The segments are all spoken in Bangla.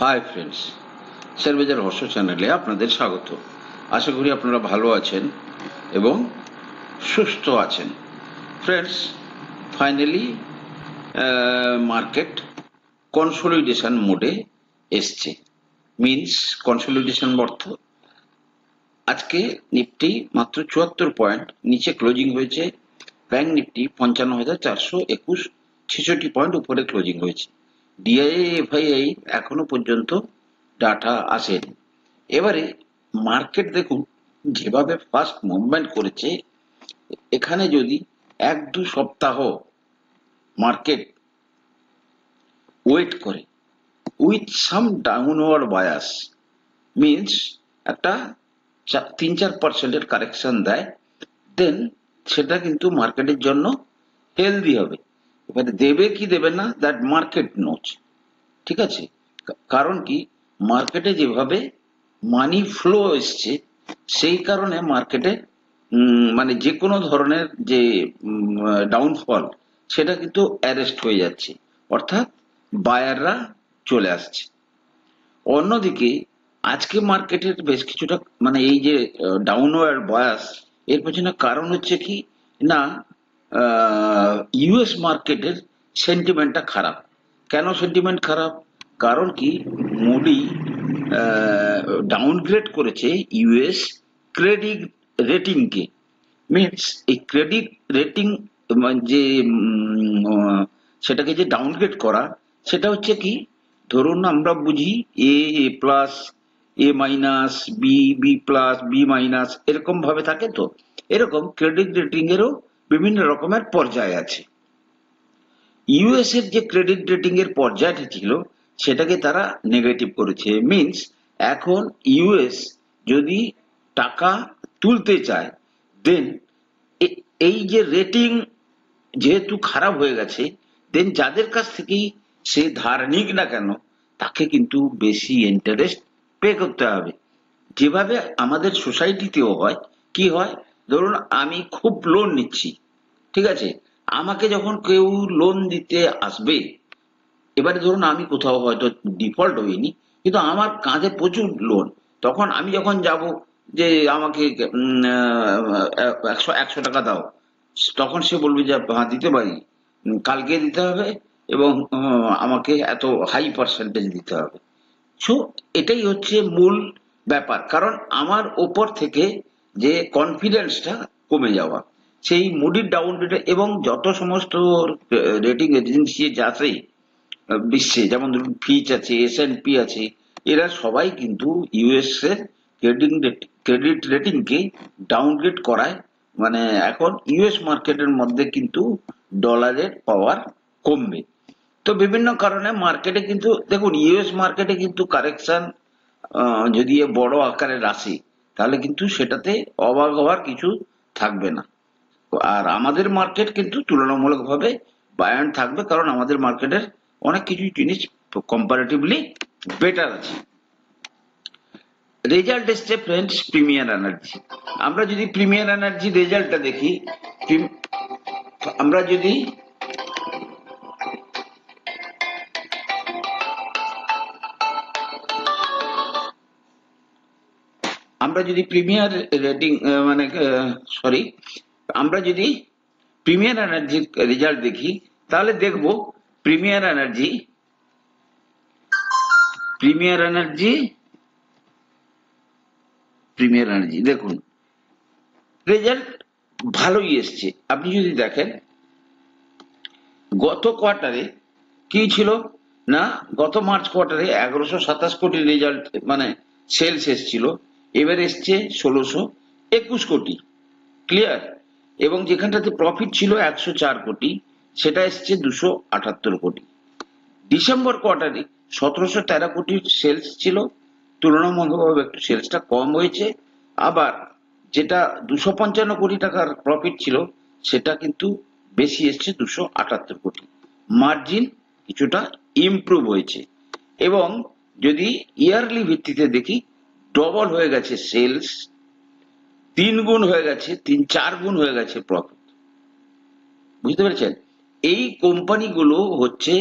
হাই ফ্রেন্ডস শেয়ারবাজার হর্ষ চ্যানেলে আপনাদের স্বাগত। আশা করি আপনারা ভালো আছেন এবং সুস্থ আছেন। ফ্রেন্ডস ফাইনালি মার্কেট কনসোলিডেশন মোডে এসছে। মিনস কনসোলিডেশন অর্থ, আজকে নিফটি মাত্র চুয়াত্তর পয়েন্ট, নিচে ক্লোজিং হয়েছে। ব্যাংক নিফটি পঞ্চান্ন হাজার চারশো একুশ, ছেষট্টি পয়েন্ট উপরে ক্লোজিং হয়েছে। ডিআইএ এফআইআই এখনও পর্যন্ত ডাটা আসেনি। এবারে মার্কেট দেখুন, যেভাবে ফার্স্ট মুভমেন্ট করেছে, এখানে যদি এক দু সপ্তাহ মার্কেট ওয়েট করে with some downward bias means একটা তিন চার পার্সেন্টের কারেকশন দেয় দেন সেটা কিন্তু মার্কেটের জন্য হেলদি হবে। এবারে দেবে কি দেবে না দ্যাট মার্কেট নোচ ঠিক আছে? কারণ কি? মার্কেটে যেভাবে মানি ফ্লো এসছে, সেই কারণে মার্কেটে মানে যে কোনো ধরনের যে ডাউনফল সেটা কিন্তু অ্যারেস্ট হয়ে যাচ্ছে। অর্থাৎ বায়াররা চলে আসছে। অন্যদিকে, আজকে মার্কেটের বেশ কিছুটা মানে এই যে ডাউনওয়ার্ড বায়াস এর পেছনে কারণ হচ্ছে কি? না ইউএস মার্কেটের সেন্টিমেন্টটা খারাপ। কেন সেন্টিমেন্ট খারাপ? কারণ কি মুডি ডাউনগ্রেড করেছে ইউএস ক্রেডিট রেটিংকে মিনস এই ক্রেডিট রেটিং যে সেটাকে যে ডাউনগ্রেড করা, সেটা হচ্ছে কি, ধরুন আমরা বুঝি A A plus A minus B B plus B minus এরকম ভাবে থাকে তো। এরকম ক্রেডিট রেটিং এরও বিভিন্ন রকমের পর্যায় আছে। ইউএস এর যে ক্রেডিট রেটিং এর পর্যায়টা ছিল, সেটাকে তারা নেগেটিভ করেছে। মিনস এখন ইউএস যদি টাকা তুলতে চায় দেন এই যে রেটিং যেহেতু খারাপ হয়ে গেছে দেন যাদের কাছ থেকেই সে ধার নিক না কেন, তাকে কিন্তু বেশি ইন্টারেস্ট পে করতে হবে। যেভাবে আমাদের সোসাইটিতেও হয়, কি হয়? ধরুন, আমি খুব লোন নিচ্ছি। ঠিক আছে? আমাকে যখন কেউ লোন দিতে আসবে, এবারে ধরুন আমি কোথাও হয়তো ডিফল্ট হইনি, কিন্তু আমার কাঁধে প্রচুর লোন তখন আমি যখন যাব যে আমাকে একশো একশো টাকা দাও, তখন সে বলবে যে হ্যাঁ দিতে পারি। কালকে দিতে হবে এবং আমাকে এত হাই পার্সেন্টেজ দিতে হবে। সো এটাই হচ্ছে মূল ব্যাপার। কারণ আমার ওপর থেকে যে কনফিডেন্সটা কমে যাওয়া। সেই মুডির ডাউন এবং যত সমস্ত রেটিং এজেন্সি আছে বিশ্বে, যেমন ধরুন ফিচ আছে এস পি আছে, এরা সবাই কিন্তু ইউএস এর ক্রেডিট ক্রেডিট রেটিংকে ডাউনগ্রেড করায়। মানে এখন ইউএস মার্কেটের মধ্যে কিন্তু ডলারের পাওয়ার কমবে। তো বিভিন্ন কারণে মার্কেটে কিন্তু, দেখুন ইউএস মার্কেটে কিন্তু কারেকশন যদি বড় আকারের আসে, তাহলে কিন্তু সেটাতে অবাক হওয়ার কিছু থাকবে না। আর আমাদের মার্কেট কিন্তু তুলনামূলকভাবে বায়ান্ট থাকবে কারণ আমাদের মার্কেটের অনেক কিছু জিনিস কম্পারেটিভলি বেটার আছে। রেজাল্ট এসছে ফ্রেন্ডস প্রিমিয়ার এনার্জি আমরা যদি প্রিমিয়ার এনার্জি রেজাল্টটা দেখি আমরা যদি আমরা যদি প্রিমিয়ার রেটিং মানে সরি আমরা যদি প্রিমিয়ার এনার্জির রেজাল্ট দেখি, তাহলে দেখব premier energy premier energy premier energy দেখুন রেজাল্ট ভালোই এসছে। আপনি যদি দেখেন, গত কোয়ার্টারে কি ছিল? না, গত মার্চ কোয়ার্টারে এগারোশো সাতাশ কোটি রেজাল্ট মানে সেলস এসছিল। এবার এসছে ষোলোশো একুশ কোটি। ক্লিয়ার এবং যেখানটাতে প্রফিট ছিল একশো চার কোটি, সেটা এসছে দুশো আটাত্তর কোটি। ডিসেম্বর কোয়ার্টারে সতেরোশো তেরো কোটির সেলস ছিল। তুলনামূলকভাবে একটু সেলসটা কম হয়েছে। আবার যেটা দুশো পঞ্চান্ন কোটি টাকার প্রফিট ছিল, সেটা কিন্তু বেশি এসছে দুশো আটাত্তর কোটি। মার্জিন কিছুটা ইমপ্রুভ হয়েছে। এবং যদি ইয়ারলি ভিত্তিতে দেখি ডবল হয়ে গেছে সেলস তিন গুণ হয়ে গেছে, তিন, চার গুণ হয়ে গেছে প্রফিট বুঝতে পেরেছেন? এই কোম্পানিগুলো হচ্ছে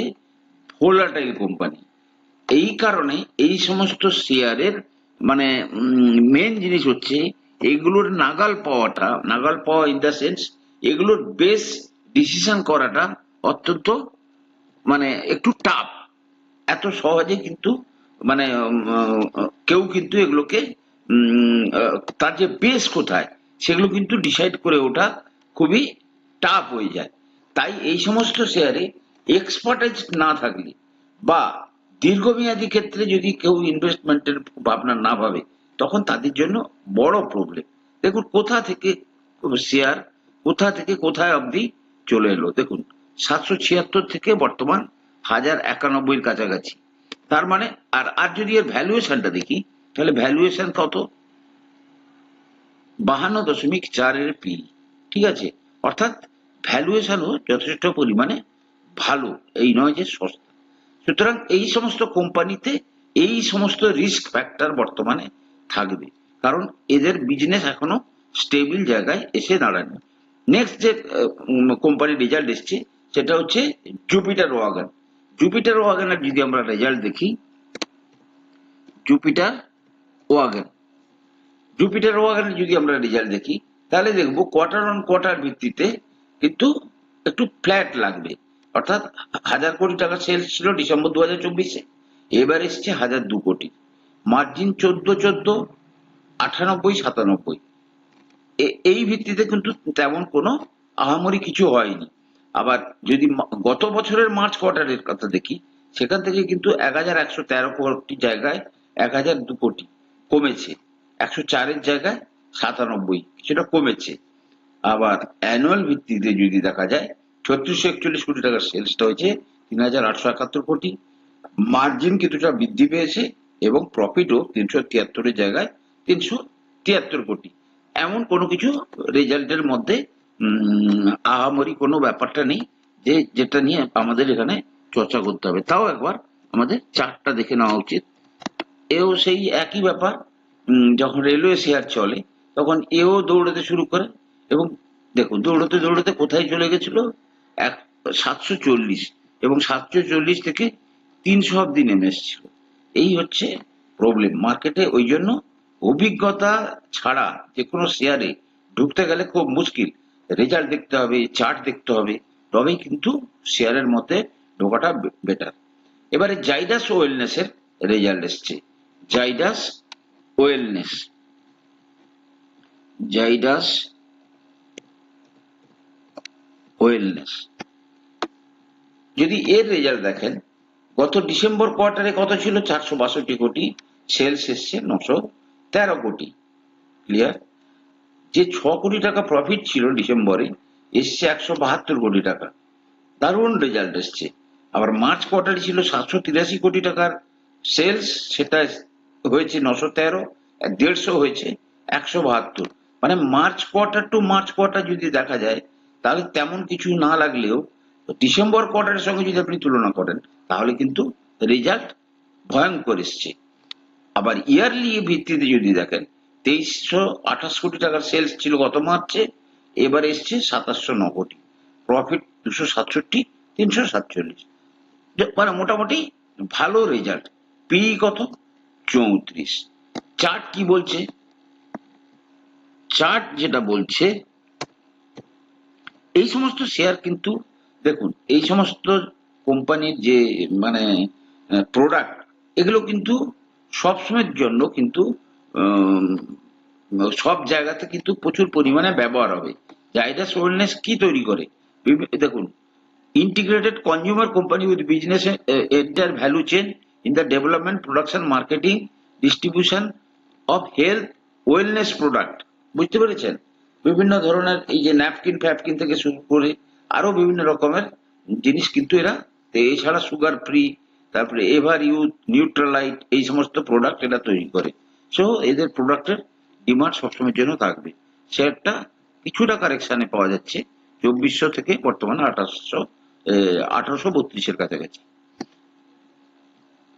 ভোলাটাইল কোম্পানি এই কারণে এই সমস্ত শেয়ারের মানে মেন জিনিস হচ্ছে এগুলোর নাগাল পাওয়াটা, নাগাল পাওয়া ইন দ্য সেন্স এগুলোর বেস ডিসিশন করাটা অত্যন্ত মানে একটু টাফ এত সহজে কিন্তু মানে কেউ কিন্তু এগুলোকে তার যে বেস কোথায়, সেগুলো কিন্তু ডিসাইড করে ওঠা খুবই টাফ হয়ে যায়। তাই এই সমস্ত শেয়ারে এক্সপার্টাইজ না থাকলে বা দীর্ঘমেয়াদী ক্ষেত্রে যদি কেউ ইনভেস্টমেন্টের ভাবনা না ভাবে, তখন তাদের জন্য বড় প্রবলেম দেখুন, কোথা থেকে শেয়ার কোথা থেকে কোথায় অবধি চলে এলো? দেখুন, সাতশো ছিয়াত্তর থেকে বর্তমান হাজার একানব্বইয়ের কাছাকাছি। তার মানে আর আর যদি এর ভ্যালুয়েশনটা দেখি তাহলে ভ্যালুয়েশন কত? বাহান্ন দশমিক চারের পি ঠিক আছে? অর্থাৎ ভ্যালুয়েশনও যথেষ্ট পরিমাণে ভালো, এই নয় যে সস্তা। সুতরাং এই সমস্ত কোম্পানিতে এই সমস্ত রিস্ক ফ্যাক্টর বর্তমানে থাকবে। কারণ এদের বিজনেস এখনও স্টেবিল জায়গায় এসে দাঁড়ায়নি। নেক্সট যে কোম্পানির রেজাল্ট এসছে, সেটা হচ্ছে জুপিটার ওয়াগন জুপিটার ওয়াগনের যদি আমরা রেজাল্ট দেখি জুপিটার ওয়াগন। জুপিটার ওয়াগনের যদি আমরা রেজাল্ট দেখি, তাহলে দেখব কোয়ার্টার অন কোয়ার্টার ভিত্তিতে কিন্তু একটু ফ্ল্যাট লাগবে। অর্থাৎ হাজার কোটি টাকা সেলস ছিল ডিসেম্বর দু হাজার চব্বিশে, এবার এসছে হাজার দু কোটি। মার্জিন চোদ্দ চোদ্দ, আটানব্বই সাতানব্বই। এই ভিত্তিতে কিন্তু তেমন কোনো আহামরি কিছু হয়নি। আবার যদি গত বছরের মার্চ কোয়ার্টারের কথা দেখি, সেখান থেকে কিন্তু এক হাজার একশো তেরো কোটি জায়গায় এক হাজার দু কোটি। কমেছে। একশো চারের জায়গায় সাতানব্বই সেটা কমেছে। আবার অ্যানুয়াল ভিত্তিতে যদি দেখা যায়, ছত্রিশশো একচল্লিশ কোটি টাকার সেলসটা হয়েছে, তিন হাজার আটশো একাত্তর কোটি। মার্জিন কিছুটা বৃদ্ধি পেয়েছে এবং প্রফিটও তিনশো তিয়াত্তরের জায়গায় তিনশো তিয়াত্তর কোটি। এমন কোনো কিছু রেজাল্টের মধ্যে আহামরি কোনো ব্যাপারটা নেই যে, যেটা নিয়ে আমাদের এখানে চর্চা করতে হবে। তাও একবার আমাদের চার্টটা দেখে নেওয়া উচিত। এও সেই একই ব্যাপার যখন রেলওয়ে শেয়ার চলে, তখন এও দৌড়াতে শুরু করে এবং দেখুন, দৌড়াতে দৌড়াতে কোথায় চলে গেছিল? এক, সাতশো চল্লিশ এবং সাতশো চল্লিশ থেকে তিনশো অব্দি নেমে এসেছিল। এই হচ্ছে প্রবলেম মার্কেটে ওই জন্য অভিজ্ঞতা ছাড়া যে কোনো শেয়ারে ঢুকতে গেলে খুব মুশকিল। রেজাল্ট দেখতে হবে চার্ট দেখতে হবে, তবেই কিন্তু শেয়ারের মতে ঢোকাটা বেটার এবারে জাইডাস ওয়েলনেসের রেজাল্ট এসছে। জাইডাস ওয়েলনেস। জাইডাস ওয়েলনেস। যদি এর রেজাল্ট দেখেন, গত ডিসেম্বর কোয়ার্টারে কত ছিল? চারশো বাষট্টি কোটি। সেলস এসছে নশো তেরো কোটি। ক্লিয়ার? যে ছ কোটি টাকা প্রফিট ছিল ডিসেম্বরে, এসছে একশো বাহাত্তর কোটি টাকা। দারুণ রেজাল্ট এসছে। আবার মার্চ কোয়ার্টারে ছিল সাতশো তিরাশি কোটি টাকার সেলস, সেটা হয়েছে নশো তেরো দেড়শো হয়েছে একশো বাহাত্তর। মানে March quarter to March quarter যদি দেখা যায়, তাহলে তেমন কিছু না লাগলেও ডিসেম্বর কোয়ার্টারের সঙ্গে যদি আপনি তুলনা করেন, তাহলে কিন্তু রেজাল্ট ভয়ঙ্কর এসছে। আবার ইয়ারলি ভিত্তিতে যদি দেখেন, তেইশশো আঠাশ কোটি টাকার সেলস ছিল গত মার্চে, এবার এসছে সাতাশশো ন কোটি। প্রফিট দুশো সাতষট্টি, তিনশো সাতচল্লিশ। মানে মোটামুটি ভালো রেজাল্ট। পি কত? চৌত্রিশ চার্ট কি বলছে চার্ট যেটা বলছে এই সমস্ত শেয়ার কিন্তু দেখুন, এই সমস্ত কোম্পানির যে মানে প্রোডাক্ট এগুলো কিন্তু সবসময়ের জন্য কিন্তু সব জায়গাতে কিন্তু প্রচুর পরিমাণে ব্যবহার হবে। জাইডাস ওয়েলনেস কি তৈরি করে? দেখুন, integrated consumer company with business entire value chain in the development, production, marketing, distribution of health wellness product. বুঝতে পেরেছেন? বিভিন্ন ধরনের এই যে ন্যাপকিন ফ্যাপকিন থেকে শুরু করে আরও বিভিন্ন রকমের জিনিস কিন্তু এরা এছাড়া সুগার ফ্রি তারপরে এভার ইউথ নিউট্রালাইট এই সমস্ত প্রোডাক্ট এরা তৈরি করে। সো এদের প্রোডাক্টের ডিমান্ড সবসময়ের জন্য থাকবে। শেয়ারটা কিছুটা কারেকশনে পাওয়া যাচ্ছে। চব্বিশশো থেকে বর্তমানে আঠাশশো আঠারোশো বত্রিশের কাছাকাছি।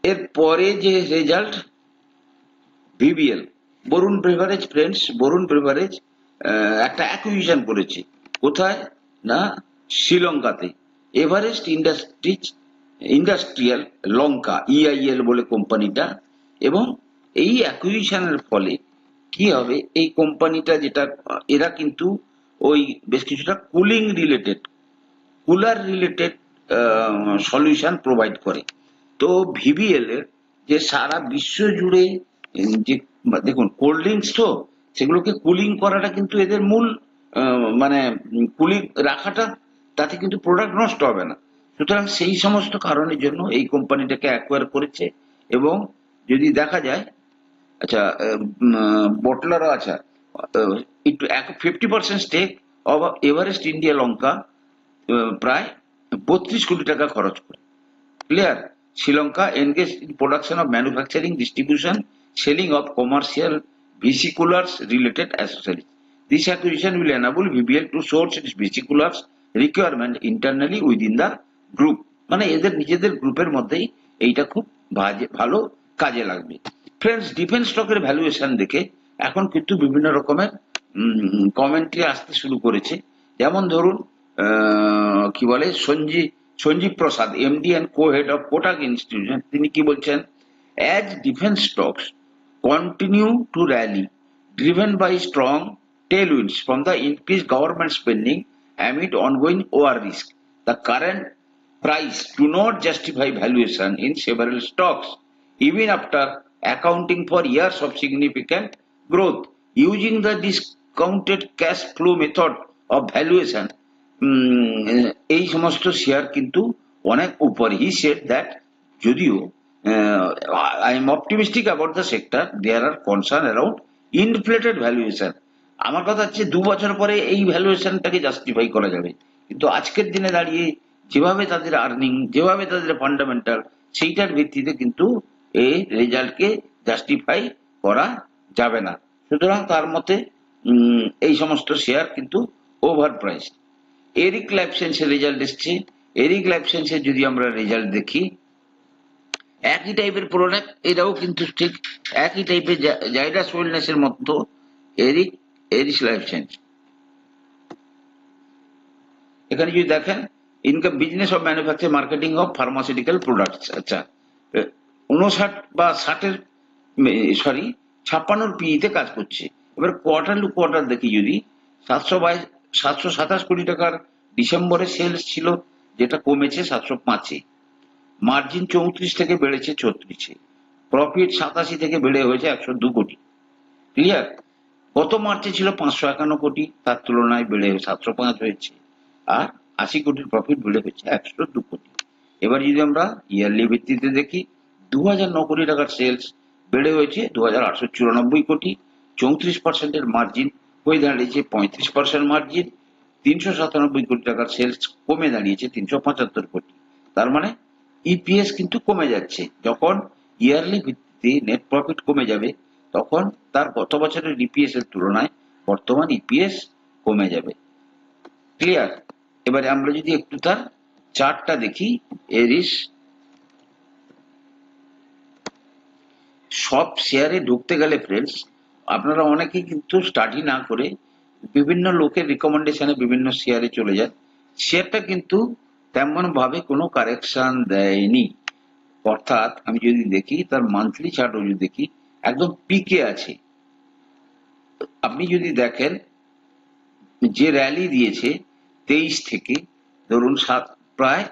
এর পরে যে result VBL Varun beverage friends Varun beverage একটা অ্যাকুইজিশন করেছে। কোথায়? না, শ্রীলঙ্কাতে। Everest industries industrial Lanka EIL বলে কোম্পানিটা। এবং এই অ্যাকুইজিশনের ফলে কি হবে? এই কোম্পানিটা যেটা, এরা কিন্তু ওই বেশ কিছুটা cooling related cooler related solution provide করে। তো ভিবিএল এর যে সারা বিশ্ব জুড়ে যে দেখুন কোল্ড ড্রিঙ্কস তো, সেগুলোকে কুলিং করাটা কিন্তু এদের মূল মানে কুলিং রাখাটা, তাতে কিন্তু প্রোডাক্ট নষ্ট হবে না। সুতরাং সেই সমস্ত কারণের জন্য এই কোম্পানিটাকে অ্যাকোয়ার করেছে এবং যদি দেখা যায় আচ্ছা বটলারও আচ্ছা একটু fifty percent stake of Everest India Lanka প্রায় বত্রিশ কোটি টাকা খরচ করে। Clear Sri Lanka engage in production of manufacturing distribution selling of commercial vesiculars related accessories. This acquisition will enable VBL to source its vesiculars requirement internally within the group. মানে এদের নিজেদের গ্রুপের মধ্যেই এইটা খুব ভালো কাজে লাগবে ফ্রেন্ডস ডিফেন্স স্টকের ভ্যালুয়েশন দেখে এখন কিন্তু বিভিন্ন রকমের কমেন্ট্রি আসতে শুরু করেছে যেমন ধরুন কি বলে, Sanjeev Sanjiv Prasad MD and co head of Kotak institution তিনি কি বলছেন as defence stocks continue to rally, driven by strong tailwinds from the increased government spending amid ongoing war risk. The current price do not justify valuation in several stocks, even after accounting for years of significant growth. Using the discounted cash flow method of valuation, um, এই সমস্ত শেয়ার কিন্তু অনেক উপরে হি সেড দ্যাট যদিও I am optimistic about the sector there are concern around inflated valuation আমার কথা হচ্ছে দু বছর পরে এই ভ্যালুয়েশনটাকে জাস্টিফাই করা যাবে। কিন্তু আজকের দিনে দাঁড়িয়ে যেভাবে তাদের আর্নিং যেভাবে তাদের ফান্ডামেন্টাল সেইটার ভিত্তিতে কিন্তু এই রেজাল্টকে জাস্টিফাই করা যাবে না। সুতরাং তার মতে এই সমস্ত শেয়ার কিন্তু ওভার প্রাইস এরিক লাইফ সায়েন্সের রেজাল্ট এসছে। এরিক লাইফ সায়েন্সের যদি আমরা রেজাল্ট দেখি, একই টাইপের প্রোডাক্ট এটাও কিন্তু ঠিক একই টাইপের জাইডাস ওয়েলনেস এর মতো এরিক এরিস লাইফ সায়েন্স এখানে যদি দেখেন income business of manufacture marketing of pharmaceutical products আচ্ছা উনষাট বা ষাটের সরি ছাপ্পান্নর পিইতে কাজ করছে। এবার কোয়ার্টার টু কোয়ার্টার দেখি যদি, সাতশো বাইশ সাতশো সাতাশ কোটি টাকার ডিসেম্বরে সেলস ছিল, যেটা কমেছে সাতশো পাঁচে। মার্জিন চৌত্রিশ থেকে বেড়েছে ছত্রিশে। প্রফিট সাতাশি থেকে বেড়ে হয়েছে একশো দু কোটি। ক্লিয়ার? গত মার্চে ছিল পাঁচশো একান্ন কোটি, তার তুলনায় বেড়ে সাতশো পাঁচ হয়েছে। আর আশি কোটির প্রফিট বেড়ে হয়েছে একশো দু কোটি। এবার যদি আমরা ইয়ারলি ভিত্তিতে দেখি দু হাজার ন কোটি টাকার সেলস বেড়ে হয়েছে দু হাজার আটশো চুরানব্বই কোটি। চৌত্রিশ পার্সেন্টের মার্জিন হয়ে দাঁড়িয়েছে পঁয়ত্রিশ পার্সেন্ট মার্জিন তিনশো সাতানব্বই কোটি টাকার সেলস কমে দাঁড়িয়েছে তিনশো পঁচাত্তর কোটি। তার মানে ইপিএস কিন্তু কমে যাচ্ছে। যখন ইয়ারলি ভিত্তিতে নেট প্রফিট কমে যাবে, তখন তার গত বছরের ইপিএস এর তুলনায় বর্তমান ইপিএস কমে যাবে। ক্লিয়ার এবারে আমরা যদি একটু তার চার্টটা দেখি এরিস সব শেয়ারে ঢুকতে গেলে ফ্রেন্ডস আপনারা অনেকে কিন্তু স্টাডি না করে বিভিন্ন লোকের রিকমেন্ডেশনে বিভিন্ন শেয়ারে চলে যায় শেয়ারটা কিন্তু তেমন ভাবে কোনো কারেকশন দেয়নি। অর্থাৎ আমি যদি দেখি, তার মান্থলি চার্টও যদি দেখি, একদম পিকে আছে। আপনি যদি দেখেন, যে র্যালি দিয়েছে তেইশ থেকে, ধরুন সাত, প্রায়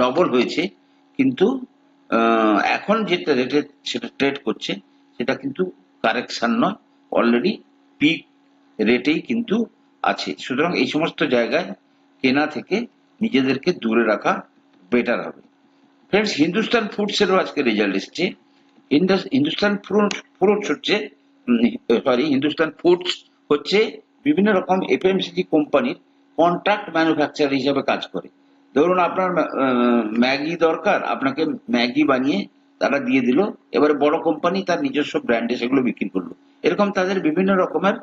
ডবল হয়েছে, কিন্তু এখন যেটা রেটে সেটা ট্রেড করছে, সেটা কিন্তু কারেকশন নয়। অলরেডি পিক রেটেই কিন্তু আছে। সুতরাং এই সমস্ত জায়গায় কেনা থেকে নিজেদেরকে দূরে রাখা বেটার হবে। ফ্রেন্ডস হিন্দুস্তান ফুডসেরও আজকে রেজাল্ট এসছে। হিন্দুস্তান ফ্রুটস হচ্ছে সরি হিন্দুস্তান ফুডস হচ্ছে বিভিন্ন রকম এফএমসিজি কোম্পানির কন্ট্রাক্ট ম্যানুফ্যাকচার হিসাবে কাজ করে। ধরুন আপনার ম্যাগি দরকার, আপনাকে ম্যাগি বানিয়ে তারা দিয়ে দিল। এবারে বড় কোম্পানি তার নিজস্ব ব্র্যান্ডে সেগুলো বিক্রি করল। এরকম তাদের বিভিন্ন রকমের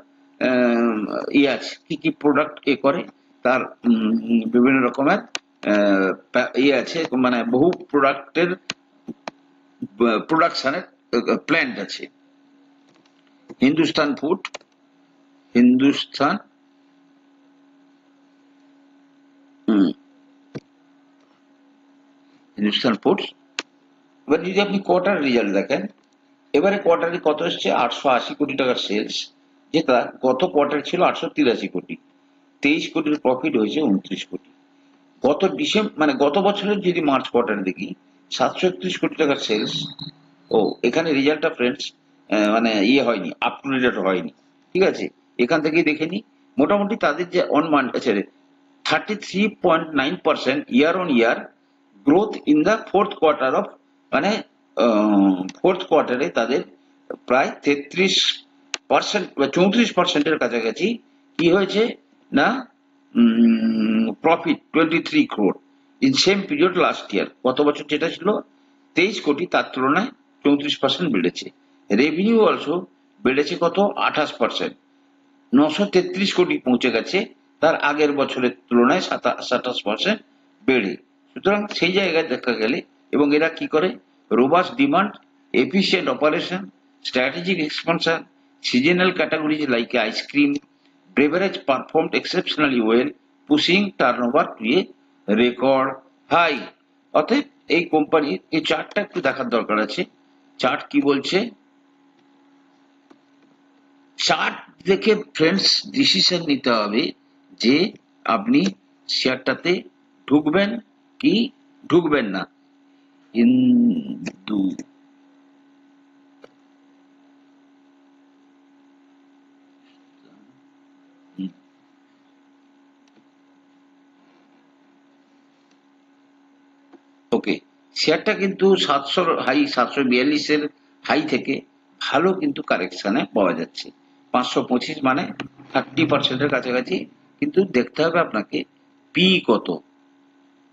ইয়ে আছে। কি কি প্রোডাক্ট এ করে, তার বিভিন্ন রকমের ইয়ে আছে। মানে বহু প্রোডাক্টের প্রোডাকশনের প্ল্যান্ট আছে। হিন্দুস্তান ফুড হিন্দুস্তান হিন্দুস্তান ফুডস এবার যদি আপনি কোয়ার্টার রেজাল্ট দেখেন এবারে কোয়ার্টারে কত এসছে? আটশো আশি কোটি টাকার সেলস যেটা গত কোয়ার্টার ছিল আটশো তিরাশি কোটি। তেইশ কোটির প্রফিট হয়েছে উনত্রিশ কোটি। গত ডিসেম্বর মানে গত বছরের যদি মার্চ কোয়ার্টার দেখি সাতশো একত্রিশ কোটি টাকার সেলস ও, এখানে রেজাল্টটা ফ্রেন্ডস মানে ইয়ে হয়নি আপ টু ডেট হয়নি। ঠিক আছে? এখান থেকেই দেখে নি। মোটামুটি তাদের যে অন মান thirty three point nine percent year on year growth in the fourth quarter of মানে ফোর্থ কোয়ার্টারে তাদের প্রায় তেত্রিশ পার্সেন্ট বা চৌত্রিশ পার্সেন্টের কাছাকাছি কি হয়েছে না profit twenty three crore in same period last year গত বছর যেটা ছিল, তেইশ কোটি তার তুলনায় চৌত্রিশ পার্সেন্ট বেড়েছে। রেভিনিউ অলসো বেড়েছে কত? আঠাশ পার্সেন্ট নশো তেত্রিশ কোটি পৌঁছে গেছে, তার আগের বছরের তুলনায় সাতাশ পার্সেন্ট বেড়ে। সুতরাং সেই জায়গায় দেখা গেলে এবং এরা কি করে? Robust demand efficient operation strategic expansion seasonal categories like ice cream beverage performed exceptionally well, pushing turnover to a record high. অতএব এই কোম্পানির এই চার্টটা একটু দেখার দরকার আছে। চার্ট কি বলছে? চার্ট দেখে ফ্রেন্ডস ডিসিশন নিতে হবে যে আপনি শেয়ারটাতে ঢুকবেন কি ঢুকবেন না। হিন্দু ওকে শেয়ারটা কিন্তু সাতশো হাই সাতশো বিয়াল্লিশের হাই থেকে ভালো কিন্তু কারেকশনে পাওয়া যাচ্ছে। পাঁচশো পঁচিশ মানে থার্টি পার্সেন্টের কাছাকাছি, কিন্তু দেখতে হবে আপনাকে পি কত?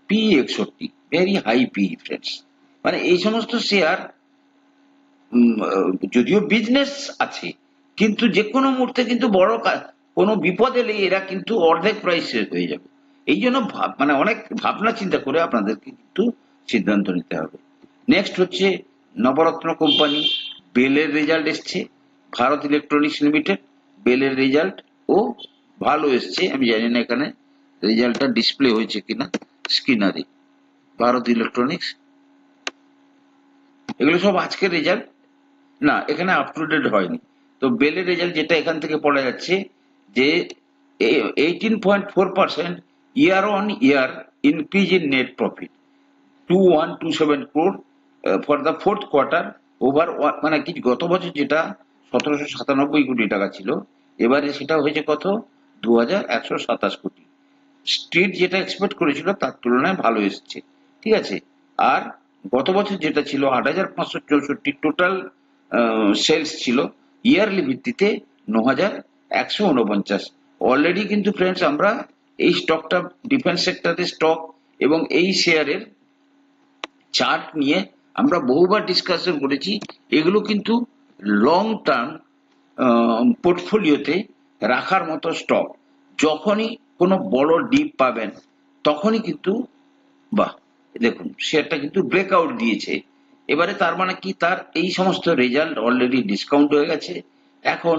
পি একষট্টি ভেরি হাই পি ফ্রেন্ডস মানে এই সমস্ত শেয়ার যদিও বিজনেস আছে, কিন্তু যে কোনো মুহূর্তে কিন্তু বড় কোনো বিপদ এলে এরা কিন্তু অর্ধেক প্রাইস হয়ে যাবে। এই জন্য মানে অনেক ভাবনা চিন্তা করে আপনাদেরকে কিন্তু সিদ্ধান্ত নিতে হবে। নেক্সট হচ্ছে নবরত্ন কোম্পানি বেলের রেজাল্ট এসছে, ভারত ইলেকট্রনিক্স লিমিটেড বেলের রেজাল্ট ও ভালো এসছে, আমি জানি না এখানে রেজাল্টটা ডিসপ্লে হয়েছে কিনা স্ক্রিনারে ভারত ইলেকট্রনিক্স এগুলো সব আজকের রেজাল্ট না, এখানে আপ টু ডেট হয়নি। তো বেলের রেজাল্ট যেটা এখান থেকে পড়া যাচ্ছে যে eighteen point four percent year on year increase in net profit to one two seven crore for the fourth quarter over মানে কি, গত বছর যেটা সতেরোশো সাতানব্বই কোটি টাকা ছিল, এবারে সেটা হয়েছে কত? দু হাজার একশো সাতাশ কোটি। স্ট্রিট যেটা এক্সপেক্ট করেছিল তার তুলনায় ভালো এসেছে। ঠিক আছে? আর গত বছর যেটা ছিল আট হাজার পাঁচশো চৌষট্টি টোটাল সেলস ছিল ইয়ারলি ভিত্তিতে ন হাজার একশো উনপঞ্চাশ। অলরেডি কিন্তু ফ্রেন্ডস আমরা এই স্টকটা ডিফেন্স সেক্টরের স্টক এবং এই শেয়ারের চার্ট নিয়ে আমরা বহুবার ডিসকাশন করেছি। এগুলো কিন্তু লং টার্ম পোর্টফোলিওতে রাখার মতো স্টক যখনই কোনো বড় ডিপ পাবেন, তখনই কিন্তু, বাহ দেখুন শেয়ারটা কিন্তু ব্রেকআউট দিয়েছে। এবারে তার মানে কি? তার এই সমস্ত রেজাল্ট অলরেডি ডিসকাউন্ট হয়ে গেছে। এখন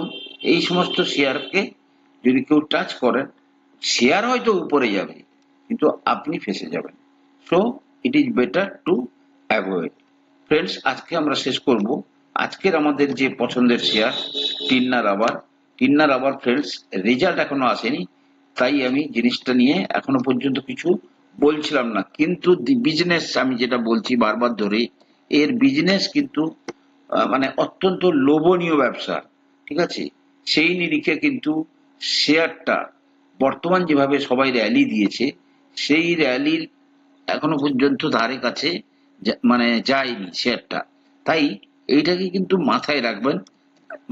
এই সমস্ত শেয়ারকে যদি কেউ টাচ করেন শেয়ার হয়তো উপরে যাবে, কিন্তু আপনি ফেসে যাবেন। So it is better to avoid friends আজকে আমরা শেষ করব। আজকের আমাদের যে পছন্দের share Tinna Rubber Tinna Rubber friends result এখনও আসেনি, তাই আমি জিনিসটা নিয়ে এখনও পর্যন্ত কিছু বলছিলাম না। কিন্তু বিজনেস আমি যেটা বলছি বারবার ধরে, এর বিজনেস কিন্তু মানে অত্যন্ত লোভনীয় ব্যবসা, ঠিক আছে? সেই নিরিখে কিন্তু শেয়ারটা বর্তমান যেভাবে সবাই র্যালি দিয়েছে, সেই র্যালির এখনও পর্যন্ত ধারে কাছে মানে যায়নি শেয়ারটা তাই এইটাকে কিন্তু মাথায় রাখবেন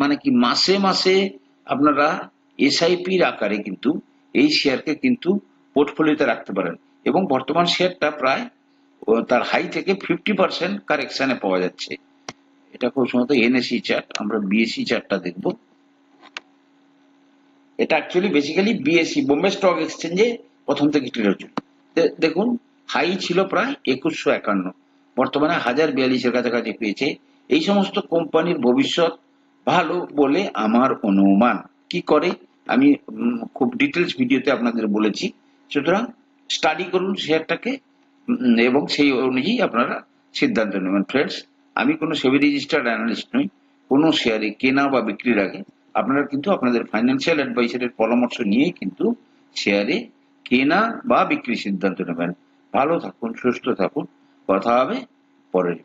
মানে কি মাসে মাসে আপনারা এসআইপির আকারে কিন্তু এই শেয়ারকে কিন্তু পোর্টফোলিওতে রাখতে পারেন। এবং বর্তমান শেয়ারটা প্রায় তার হাই থেকে ফিফটি পার্সেন্ট কারেকশনে পাওয়া যাচ্ছে। এটা খুব সম্ভবত এনএসি চার্ট আমরা বিএসসি চার্টটা দেখব। এটা actually basically BSE Bombay stock এক্সচেঞ্জে প্রথম থেকে ট্রেড হচ্ছিল দেখুন হাই ছিল প্রায় একুশশো একান্ন। বর্তমানে হাজার বিয়াল্লিশের কাছাকাছি পেয়েছে। এই সমস্ত কোম্পানির ভবিষ্যৎ ভালো বলে আমার অনুমান। কি করে? আমি খুব ডিটেলস ভিডিওতে আপনাদের বলেছি। সুতরাং স্টাডি করুন শেয়ারটাকে এবং সেই অনুযায়ী আপনারা সিদ্ধান্ত নেবেন। ফ্রেন্ডস আমি কোনো সেবি রেজিস্টার্ড অ্যানালিস্ট নই, কোনো শেয়ারে কেনা বা বিক্রির আগে আপনারা কিন্তু আপনাদের ফাইন্যান্সিয়াল অ্যাডভাইসারের পরামর্শ নিয়ে কিন্তু শেয়ারে কেনা বা বিক্রির সিদ্ধান্ত নেবেন। ভালো থাকুন, সুস্থ থাকুন, কথা হবে পরের